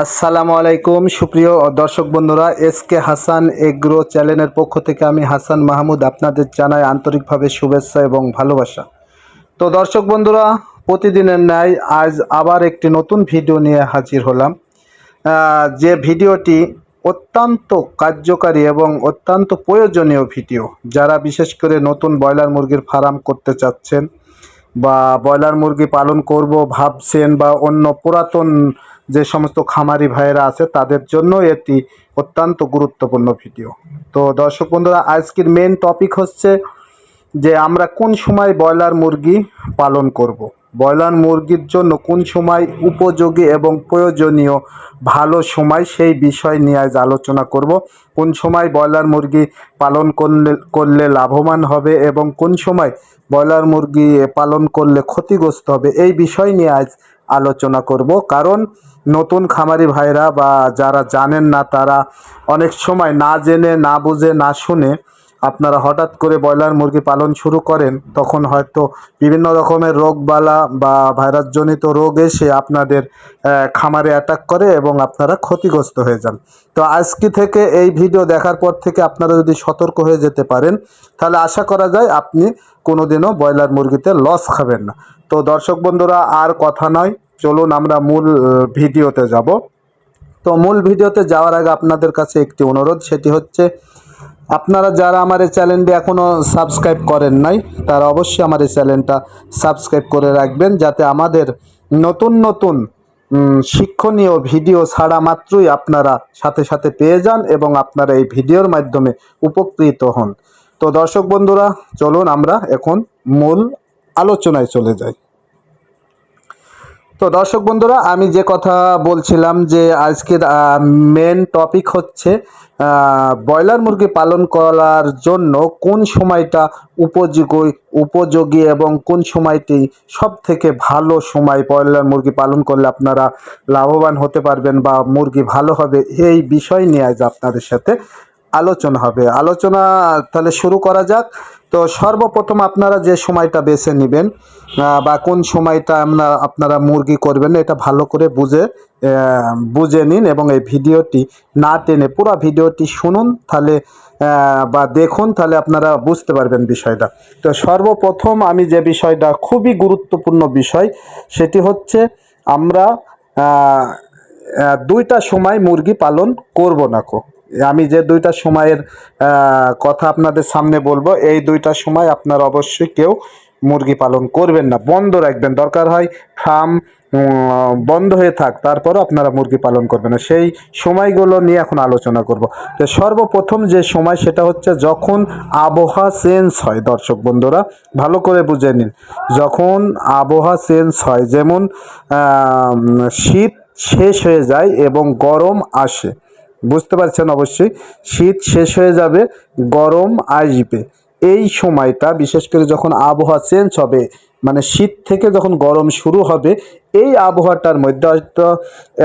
আসসালামু আলাইকুম, সুপ্রিয় দর্শক বন্ধুরা, এস কে হাসান এগ্রো চ্যানেলের পক্ষ থেকে আমি হাসান মাহমুদ আপনাদের জানাই আন্তরিকভাবে শুভেচ্ছা এবং ভালোবাসা। তো দর্শক বন্ধুরা, প্রতিদিনের ন্যায় আজ আবার একটি নতুন ভিডিও নিয়ে হাজির হলাম। যে ভিডিওটি অত্যন্ত কার্যকারী এবং অত্যন্ত প্রয়োজনীয় ভিডিও, যারা বিশেষ করে নতুন ব্রয়লার মুরগির ফার্ম করতে চাচ্ছেন বা ব্রয়লার মুরগি পালন করব ভাবছেন বা অন্য পুরাতন যে সমস্ত খামারি ভাইয়েরা আছে, তাদের জন্য এটি অত্যন্ত গুরুত্বপূর্ণ ভিডিও তো দর্শক বন্ধুরা, আজকের মেন টপিক হচ্ছে যে আমরা কোন সময় ব্রয়লার মুরগি পালন করব। ব্রয়লার মুরগির জন্য কোন সময় উপযোগী এবং প্রয়োজনীয়? ভালো সময় সেই বিষয় নিয়ে আজ আলোচনা করব। কোন সময় ব্রয়লার মুরগি পালন করলে করলে লাভবান হবে এবং কোন সময় ব্রয়লার মুরগি পালন করলে ক্ষতিগ্রস্ত হবে এই বিষয় নিয়ে আজ আলোচনা করব। কারণ নতুন খামারি ভাইরা বা যারা জানেন না তারা অনেক সময় না জেনে, না বুঝে, না শুনে আপনারা হঠাৎ করে ব্রয়লার মুরগি পালন শুরু করেন, তখন হয়তো বিভিন্ন রকমের রোগবালা বা ভাইরাসজনিত রোগ এসে আপনাদের খামারে অ্যাটাক করে এবং আপনারা ক্ষতিগ্রস্ত হয়ে যান। তো আজকে থেকে এই ভিডিও দেখার পর থেকে আপনারা যদি সতর্ক হয়ে যেতে পারেন, তাহলে আশা করা যায় আপনি কোনোদিনও ব্রয়লার মুরগিতে লস খাবেন না। তো দর্শক বন্ধুরা, আর কথা নয়, চলুন আমরা মূল ভিডিওতে যাব। তো মূল ভিডিওতে যাওয়ার আগে আপনাদের কাছে একটি অনুরোধ, সেটি হচ্ছে আপনারা যারা আমার এই চ্যানেলটি এখনও সাবস্ক্রাইব করেন নাই, তারা অবশ্যই আমার এই চ্যানেলটা সাবস্ক্রাইব করে রাখবেন যাতে আমাদের নতুন নতুন শিক্ষণীয় ভিডিও ছাড়া মাত্রই আপনারা সাথে সাথে পেয়ে যান এবং আপনারা এই ভিডিওর মাধ্যমে উপকৃত হন। তো দর্শক বন্ধুরা, চলুন আমরা এখন মূল আলোচনায় চলে যাই। তো দর্শক বন্ধুরা, আমি যে কথা বলছিলাম যে আজকের মেন টপিক হচ্ছে ব্রয়লার মুরগি পালন করার জন্য কোন সময়টা উপযোগী উপযোগী এবং কোন সময়টি সব থেকে ভালো সময় ব্রয়লার মুরগি পালন করলে আপনারা লাভবান হতে পারবেন বা মুরগি ভালো হবে, এই বিষয় নিয়ে আজ আপনাদের সাথে আলোচনা হবে। আলোচনা তাহলে শুরু করা যাক। তো সর্বপ্রথম আপনারা যে সময়টা বেছে নেবেন বা কোন সময়টা আমরা, আপনারা মুরগি করবেন, এটা ভালো করে বুঝে বুঝে নিন এবং এই ভিডিওটি না টেনে পুরো ভিডিওটি শুনুন, তাহলে বা দেখুন, তাহলে আপনারা বুঝতে পারবেন বিষয়টা। তো সর্বপ্রথম আমি যে বিষয়টা, খুবই গুরুত্বপূর্ণ বিষয়, সেটি হচ্ছে আমরা দুইটা সময় মুরগি পালন করব না কো। আমি যে দুইটা সময়ের কথা আপনাদের সামনে বলব, এই দুইটা সময় আপনারা অবশ্যই কেউ মুরগি পালন করবেন না। বন্ধ রাখবেন। দরকার হয় ফার্ম বন্ধ হয়ে থাক, তারপরও আপনারা মুরগি পালন করবেন না। সেই সময়গুলো নিয়ে এখন আলোচনা করব। তো সর্বপ্রথম যে সময়, সেটা হচ্ছে যখন আবহাওয়া চেঞ্জ হয়, দর্শক বন্ধুরা, ভালো করে বুঝে নিন। যখন আবহাওয়া চেঞ্জ হয়, যেমন শীত শেষ হয়ে যায় এবং গরম আসে বুঝতে পারছেন অবশ্যই, শীত শেষ হয়ে যাবে, গরম আসবে। এই সময়টা, বিশেষ করে যখন আবহাওয়া চেঞ্জ হবে মানে শীত থেকে যখন গরম শুরু হবে, এই আবহাওয়াটার মধ্যে হয়তো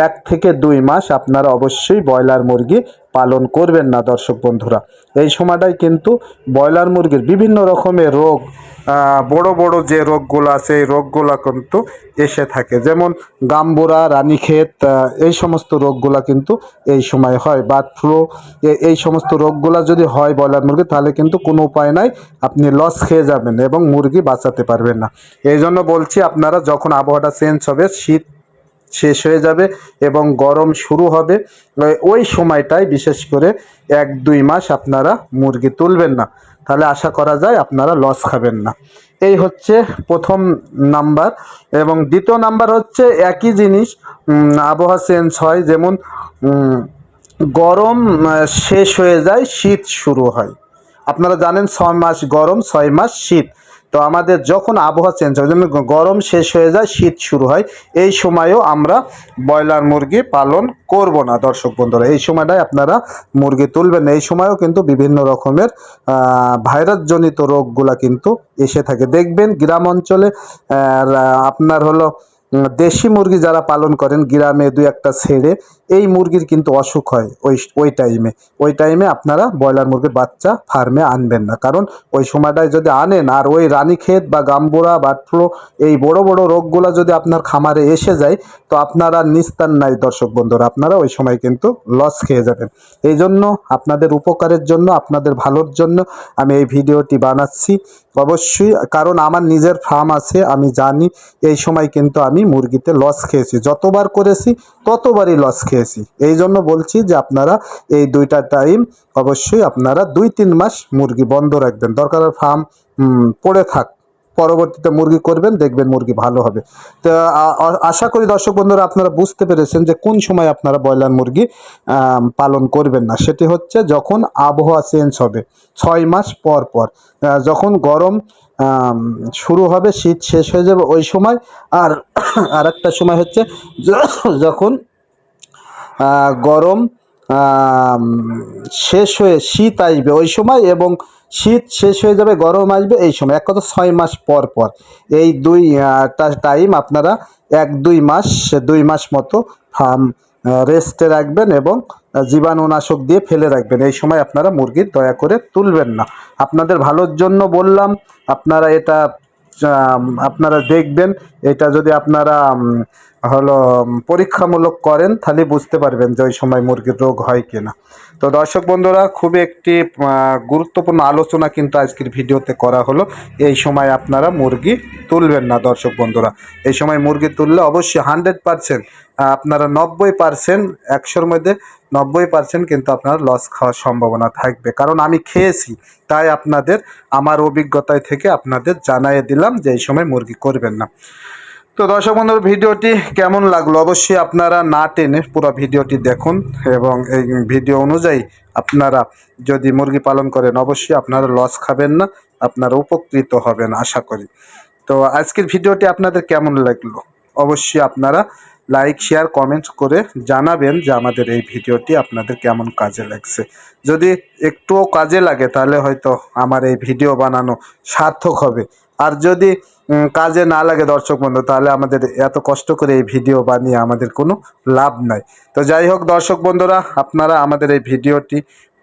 এক থেকে দুই মাস আপনারা অবশ্যই ব্রয়লার মুরগি পালন করবেন না দর্শক বন্ধুরা। এই সময়টাই কিন্তু ব্রয়লার মুরগির বিভিন্ন রকমের রোগ বড় বড় যে রোগগুলো আছে, এই রোগগুলো কিন্তু এসে থাকে। যেমন গাম্বুরা, রানীক্ষেত এই সমস্ত রোগগুলা কিন্তু এই সময় হয়। বার্ড ফ্লু এই সমস্ত রোগগুলা যদি হয় ব্রয়লার মুরগি, তাহলে কিন্তু কোনো উপায় নাই, আপনি লস খেয়ে যাবেন এবং মুরগি বাঁচাতে পারবেন না। এই জন্য বলছি, আপনারা যখন আবহাওয়াটা চেঞ্জ হবে, শীত শেষ হয়ে যাবে এবং গরম শুরু হবে। ওই- সময়টায় বিশেষ করে এক, দুই মাস আপনারা মুরগি তুলবেন না। তাহলে আশা করা যায় আপনারা লস খাবেন না। এই হচ্ছে প্রথম নাম্বার এবং দ্বিতীয় নাম্বার হচ্ছে একই জিনিস আবহাওয়া চেঞ্জ হয়। যেমন গরম শেষ হয়ে যায়, শীত শুরু হয়। আপনারা জানেন ছয় মাস গরম, ছয় মাস শীত। তো আমাদের যখন আবহাওয়া চেঞ্জ হয়, যেমন গরম শেষ হয়ে যায়, শীত শুরু হয়, এই সময়ও আমরা ব্রয়লার মুরগি পালন করব না, দর্শক বন্ধুরা। এই সময়টায় আপনারা মুরগি তুলবেন এই সময়ও কিন্তু বিভিন্ন রকমের ভাইরাসজনিত রোগগুলা কিন্তু এসে থাকে। দেখবেন গ্রাম অঞ্চলে আপনার হলো দেশি মুরগি যারা পালন করেন গ্রামে দু একটা ছেড়ে, এই মুরগির কিন্তু অসুখ হয় ওই ওই টাইমে ওই টাইমে আপনারা ব্রয়লার মুরগির বাচ্চা ফার্মে আনবেন না। কারণ ওই সময়টায় যদি আনেন, আর ওই রানীক্ষেত বা গাম্বুরা বার্ড ফ্লু এই বড় বড় রোগগুলো যদি আপনার খামারে এসে যায়, তো আপনারা নিস্তার নাই দর্শক বন্ধুরা। আপনারা ওই সময় কিন্তু লস খেয়ে যাবেন। এই জন্য আপনাদের উপকারের জন্য, আপনাদের ভালোর জন্য আমি এই ভিডিওটি বানাচ্ছি। অবশ্যই, কারণ আমার নিজের ফার্ম আছে, আমি জানি, এই সময় কিন্তু আমি মুরগিতে লস খেয়েছি। যতবার করেছি, ততবারই লস খেয়েছি। এই জন্য বলছি যে আপনারা এই দুইটা টাইম অবশ্যই আপনারা দুই তিন মাস মুরগি বন্ধ রাখবেন। দরকার ফার্ম পড়ে থাক। পরবর্তীতে মুরগি করবেন, দেখবেন মুরগি ভালো হবে। তো আশা করি দর্শক বন্ধুরা আপনারা বুঝতে পেরেছেন যে কোন সময় আপনারা ব্রয়লার মুরগি পালন করবেন না। সেটি হচ্ছে যখন আবহাওয়া চেঞ্জ হবে, ছয় মাস পর পর। যখন গরম শুরু হবে, শীত শেষ হয়ে যাবে ওই সময়। আর আর একটা সময় হচ্ছে যখন গরম শেষ হয়ে শীত আসবে ওই সময় এবং শীত শেষ হয়ে যাবে, গরম আসবে এই সময়। এক কথা ছয় মাস পর পর। এই দুই টাইম আপনারা এক, দুই মাস দুই মাস মতো ফার্ম রেস্টে রাখবেন এবং জীবাণুনাশক দিয়ে ফেলে রাখবেন। এই সময় আপনারা মুরগির দয়া করে তুলবেন না। আপনাদের ভালোর জন্য বললাম, আপনারা এটা আপনারা দেখবেন, এটা যদি আপনারা হলো পরীক্ষামূলক করেন, তাহলে বুঝতে পারবেন যে ওই সময় মুরগির রোগ হয় কিনা। তো দর্শক বন্ধুরা, খুবই একটি গুরুত্বপূর্ণ আলোচনা কিন্তু আজকের ভিডিওতে করা হলো। এই সময় আপনারা মুরগি তুলবেন না, দর্শক বন্ধুরা। এই সময় মুরগি তুললে অবশ্যই হান্ড্রেড পারসেন্ট আপনারা নব্বই পারসেন্ট, একশোর মধ্যে নব্বই পারসেন্ট কিন্তু আপনার লস খাওয়ার সম্ভাবনা থাকবে। কারণ আমি খেয়েছি, তাই আপনাদের, আমার অভিজ্ঞতায় থেকে আপনাদের জানাই দিলাম যে এই সময় মুরগি করবেন না। তো দর্শক বন্ধুর, ভিডিওটি কেমন লাগল? অবশ্যই আপনারা না টেনে পুরো ভিডিওটি দেখুন এবং এই ভিডিও অনুযায়ী আপনারা যদি মুরগি পালন করেন, অবশ্যই আপনারা লস খাবেন না, আপনারা উপকৃত হবেন, আশা করি। তো আজকের ভিডিওটি আপনাদের কেমন লাগল? অবশ্যই আপনারা লাইক শেয়ার কমেন্ট করে জানাবেন যে আমাদের এই ভিডিওটি আপনাদের কেমন কাজে লাগছে। যদি একটুও কাজে লাগে, তাহলে হয়তো আমার এই ভিডিও বানানো সার্থক হবে। আর যদি কাজে না লাগে দর্শক বন্ধু, তাহলে আমাদের এত কষ্ট করে এই ভিডিও বানিয়ে আমাদের কোনো লাভ নাই। তো যাই হোক দর্শক বন্ধুরা, আপনারা আমাদের এই ভিডিওটি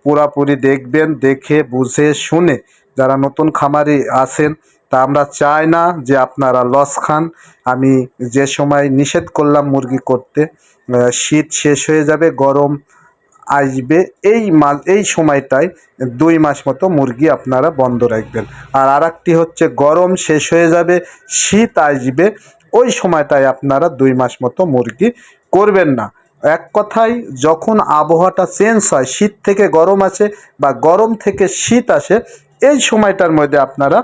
পুরাপুরি দেখবেন, দেখে, বুঝে, শুনে যারা নতুন খামারি আছেন, তা আমরা চাই না যে আপনারা লস খান। আমি যে সময় নিষেধ করলাম মুরগি করতে শীত শেষ হয়ে যাবে, গরম আসবে এই মাস এই সময়টায় দুই মাস মতো মুরগি আপনারা বন্ধ রাখবেন। আর আরেকটি হচ্ছে গরম শেষ হয়ে যাবে, শীত আসবে, ওই সময়টায় আপনারা দুই মাস মতো মুরগি করবেন না। এক কথায়, যখন আবহাওয়াটা চেঞ্জ হয়, শীত থেকে গরম আসে বা গরম থেকে শীত আসে, এই সময়টার মধ্যে আপনারা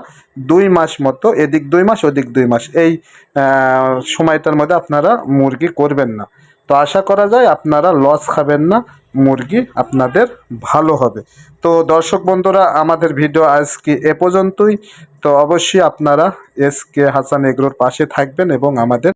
দুই মাস মতো, এদিক দুই মাস, ওদিক দুই মাস, এই সময়টার মধ্যে আপনারা মুরগি করবেন না। তো আশা করা যায় আপনারা লস খাবেন না, মুরগি আপনাদের ভালো হবে। তো দর্শক বন্ধুরা, আমাদের ভিডিও আজকে এ পর্যন্তই। তো অবশ্যই আপনারা এস কে হাসান এগ্রোর পাশে থাকবেন এবং আমাদের